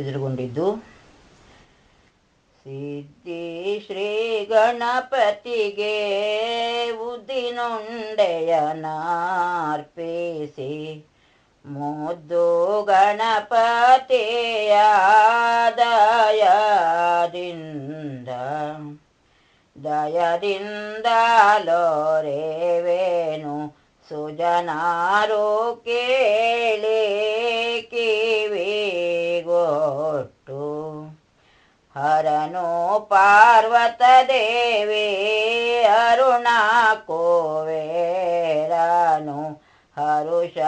ಎದುರುಗೊಂಡಿದ್ದು. ಸಿದ್ಧಿ ಶ್ರೀ ಗಣಪತಿಗೆ ಉದ್ದಿನೊಂಡೆಯನಾರ್ಪಿಸಿ ಮುದ್ದು ಗಣಪತಿಯ ದಯದಿಂದ ದಯದಿಂದ ಲೋರೆವೇನು ಸುಜನಾರು ಕೇಳಿ ಕಿವಿಗೊಟ್ಟು ಹರನು ಪಾರ್ವತ ದೇವಿ ಅರುಣ ಕೋವೇರನು ಹರುಷದಿಂಧರೆಯ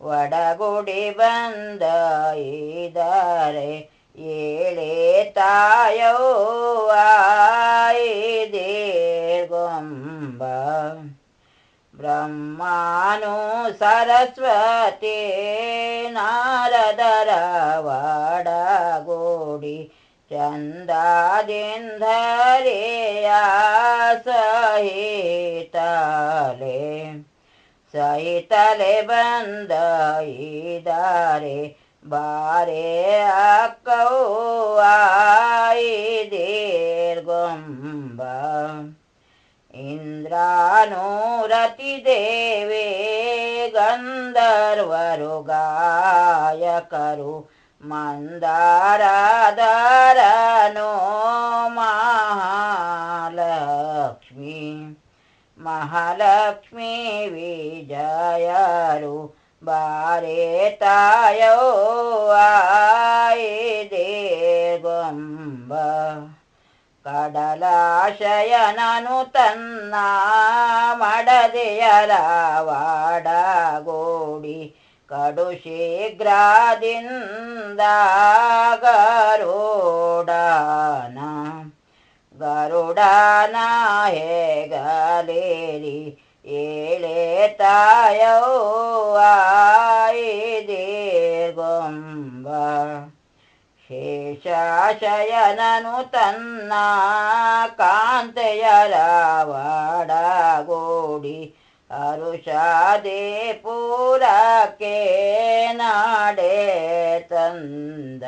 ವಡಗೋಡಿ ಬಂದ ಇದರೆ ಏಳೆ ತಾಯವ್ವ ದೀರ್ಗೊಂಬ ब्रह्मानु सरस्वते नारदरवाडगोडि वडगोडि सहितले सहितले बारे भारे आयि दीर्गुम्ब इन्द्रानो रतिदेवे गन्धर्वरु गायकरु मन्दारदर नो महालक्ष्मी महालक्ष्मी विजयरु बारेतायो आये देगम्ब कडलाशयननु तन्ना ಮಡದೆಯರ ವಾಡಗೋಡಿ ಕಡು ಶೀಘ್ರದಿಂದ ಗರುಡನ ಗರುಡನ ಹೇಗಲೇರಿ? ಏಳೆ ತಾಯೋ ದೀರ್ಗೊಂಬ ಶೇಷಶಯನನು ತನ್ನ ಕಾಂತೆಯರ ವಾಡಗೋಡಿ ಅರುಷಾದೆ ಪೂರಕ್ಕೆ ನಾಡೆ ತಂದ.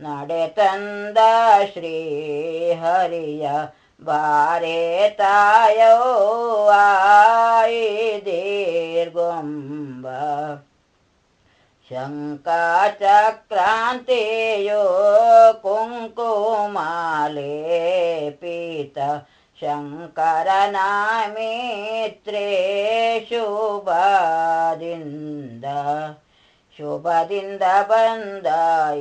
ನಡೆ ತಂದ ಶ್ರೀ ಹರಿಯ ಬಾರೆ ತಾಯವ್ವ ದೀರ್ಗೊಂಬ ಶಂಕಚಕ್ರಾಂತಿಯೋ ಕುಂಕುಮಾಲೆ ಪೀತ ಶಂಕರನ ಮಿತ್ರೇ ಶುಭದಿಂದ ಶುಭದಿಂದ ಬಂದ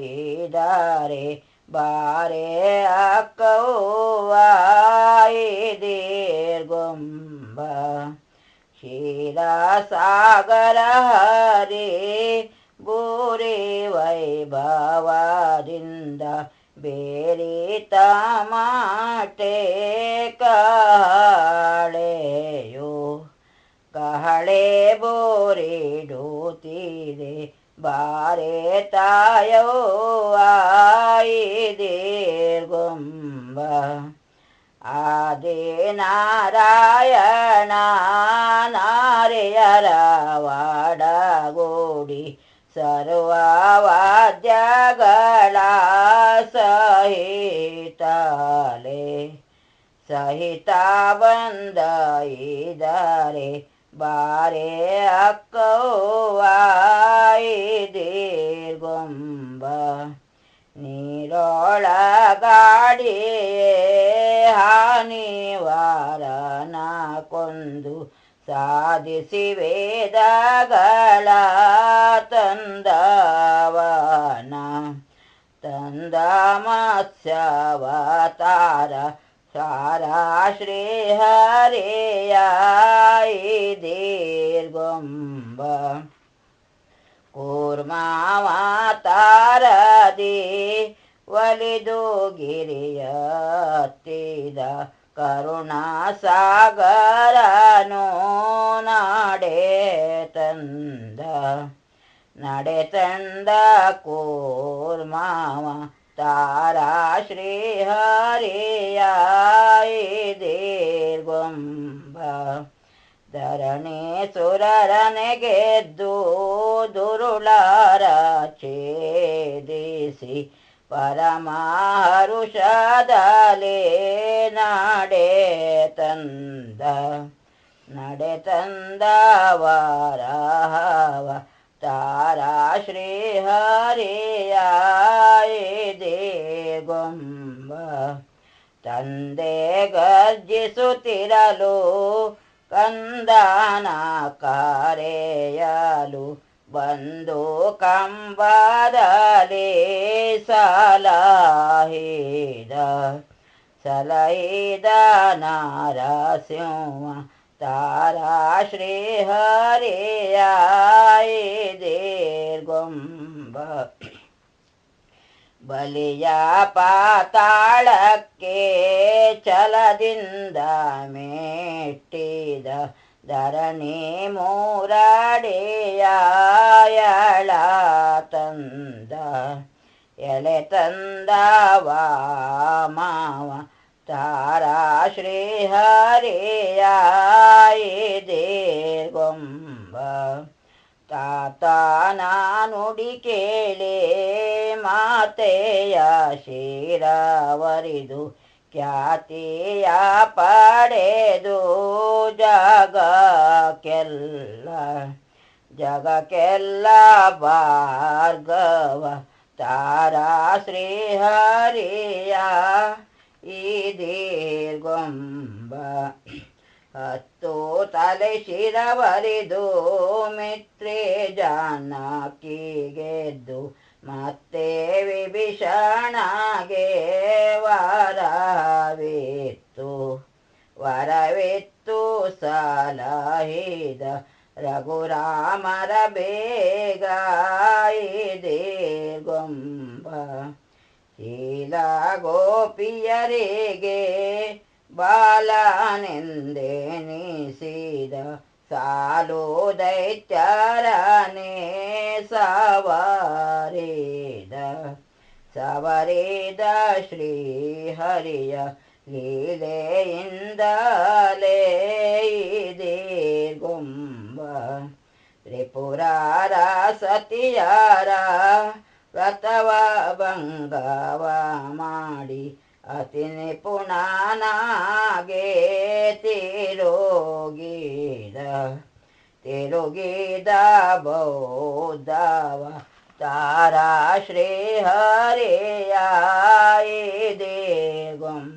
ಇದಾರೆ ಬಾರೆ ಅಕ್ಕವ್ವ ದೀರ್ಗೊಂಬ ಕ್ಷೀರಸಾಗರ ಹರಿ ಗೋರೆ ವೈಭವದಿಂದ ಬೇರಿತ ಮಾಟೆ ಕಹಳೆಯೋ ಕಹಳೆ ಬೋರಿಡುತ್ತೀರೆ ಬಾರೆ ತಾಯವ್ವ ದೀರ್ಗೊಂಬ ಆದಿ ನಾರಾಯಣ ನಾರಿಯರ ಸರ್ವವಾದ್ಯಗಳ ಸಹಿತಲೆ ಸಹಿತ ಬಂದ ಇದರೆ ಬಾರೆ ಅಕ್ಕವ್ವ ದೀರ್ಗೊಂಬ ಹಾನಿವಾರ ಹಾನಿವಾರನ ಕೊಂದು ಸಾಧಿಸಿ ವೇದಗಳ ತಂದವನ ತಂದ ಮತ್ಸ್ಯವತಾರ ಸಾರ ಶ್ರೀಹರಿಯ ದೀರ್ಗೊಂಬ ಕೂರ್ಮಾವತಾರದಿ ಒಲಿದು ಗಿರಿಯತ್ತಿದ ಕರುಣಾ ನಾಡೇ ತಂದ ನಡೆ ತಂದ ಕೂರ್ಮಾವ ತಾರಾ ಶ್ರೀಹರಿಯ ದೇರ್ಗೊಂಬ ಧರಣಿ ಸುರರನೆ ಗೆದ್ದು ದುರುಳಾರ ಛೇದಿಸಿ ಪರಮಹರುಷದಲೇ ನಾಡೆ ತಂದ ನಡೆ ತಂದ ವಾರಹವ ತಾರಾ ಶ್ರೀ ಶ್ರೀಹರಿಯ ಗೊಂಬ. ತಂದೆ ಗರ್ಜಿಸುತ್ತಿರಲು ಕಂದನ ಕರೆಯಲು ಬಂದು ಕಂಬದಲ್ಲಿ ಸಲಹಿದ ಸಲಹಿದ ನಾರಸಿಂಹ ತಾರಾ ಶ್ರೀಹರಿಯ ಗೊಂಬ ಬಲಿಯ ಪಾತಾಳಕ್ಕೆ ಛಲದಿಂದ ಮೆಟ್ಟಿದ ಧರಣಿ ಮೂರಾಡೆಯಳ ತಂದ ಎಳೆ ತಂದ ಮಾವ ತಾರಾ ಶ್ರೀಹರಿಯ ಗೊಂಬ ತಾತ ನಾನುಡಿ ಕೇಳಿ ಮಾತೆಯ ಶಿರವರಿದು ಖ್ಯಾತಿಯ ಪಡೆದು ಜಗಕ್ಕೆಲ್ಲ ಜಗಕ್ಕೆಲ್ಲ ಭಾರ್ಗವ ತಾರಾ ಶ್ರೀಹರಿಯ ಈ ದೀರ್ಗೊಂಬ ಹತ್ತು ತಲೆ ಶಿರವರಿದು ಮಿತ್ರೆ ಜಾನಕಿಗೆದ್ದು ಮತ್ತೆ ವಿಭೀಷಣಗೆ ವರವಿತ್ತು ವರವಿತ್ತು. ಸಲಹಿದ ರಘುರಾಮರ ಬೇಗ ಗೊಂಬ. ಶೀಲ ಗೋಪಿಯರಿಗೆ ಬಾಲನೆಂದೆನಿಸಿದ ಸಾಲು ದೈತ್ಯರನೇ ಸವರಿದ. ಸವರಿದ ಶ್ರೀಹರಿಯ ಲೀಲೆಯಿಂದಲೇ ತ್ರಿಪುರಾರ ಸತಿಯಾರ ವ್ರತವ ಭಂಗವ ಮಾಡಿ ಅತಿ ನಿಪುಣನಾಗೆ ತಿರುಗಿದ ತಿರುಗಿದ ಬೌದ್ಧವ ತಾರಾ ಶ್ರೀಹರಿಯ ಗೊಂಬ